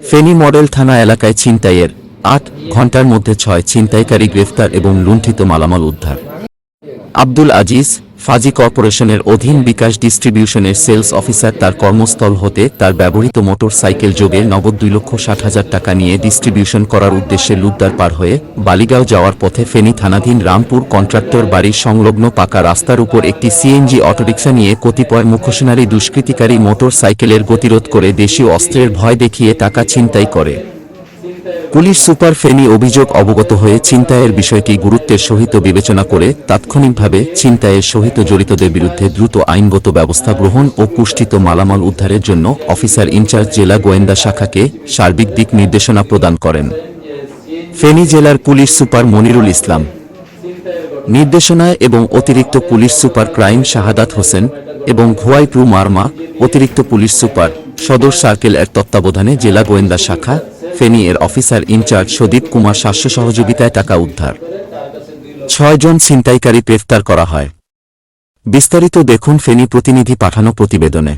Feni model থানা এলাকায় ছিনতাইয়ের আট ঘণ্টার মধ্যে ছয় ছিনতাইকারী গ্রেফতার এবং লুণ্ঠিত মালামাল উদ্ধার। আব্দুল আজিজ ফাজি কর্পোরেশনের অধীন বিকাশ ডিস্ট্রিবিউশনের সেলস অফিসার তার কর্মস্থল হতে তার ব্যবহৃত মোটর সাইকেল যোগে নগদ দুই লক্ষ ষাট হাজার টাকা নিয়ে ডিস্ট্রিবিউশন করার উদ্দেশ্যে লুদ্দার পার হয়ে বালিগাঁও যাওয়ার পথে ফেনী থানাধীন রামপুর কন্ট্রাক্টর বাড়ির সংলগ্ন পাকা রাস্তার উপর একটি সিএনজি অটোরিকশা নিয়ে কতিপয় মুখোশনারী দুষ্কৃতিকারী মোটর সাইকেলের গতিরোধ করে দেশীয় অস্ত্রের ভয় দেখিয়ে টাকা ছিনতাই করে। পুলিশ সুপার ফেনী অভিযোগ অবগত হয়ে ছিনতাইয়ের বিষয়টি গুরুত্বের সহিত বিবেচনা করে তাৎক্ষণিকভাবে ছিনতাইয়ের সহিত জড়িতদের বিরুদ্ধে দ্রুত আইনগত ব্যবস্থা গ্রহণ ও পুষ্টিত মালামাল উদ্ধারের জন্য অফিসার ইনচার্জ জেলা গোয়েন্দা শাখাকে সার্বিক দিক নির্দেশনা প্রদান করেন। ফেনী জেলার পুলিশ সুপার মনিরুল ইসলাম। নির্দেশনায় এবং অতিরিক্ত police super crime Shahadat Hossain এবং ভুয়াইপ্রু মার্মা, অতিরিক্ত পুলিশ সুপার সদর সার্কেল এর তত্ত্বাবধানে জেলা গোয়েন্দা শাখা ফেনী এর অফিসার ইনচার্জ সদীপ কুমার স্বাস্থ্য সহযোগিতায় টাকা উদ্ধার। ছয়জন ছিনতাইকারী গ্রেফতার করা হয়। বিস্তারিত দেখুন ফেনী প্রতিনিধি পাঠানো প্রতিবেদনে।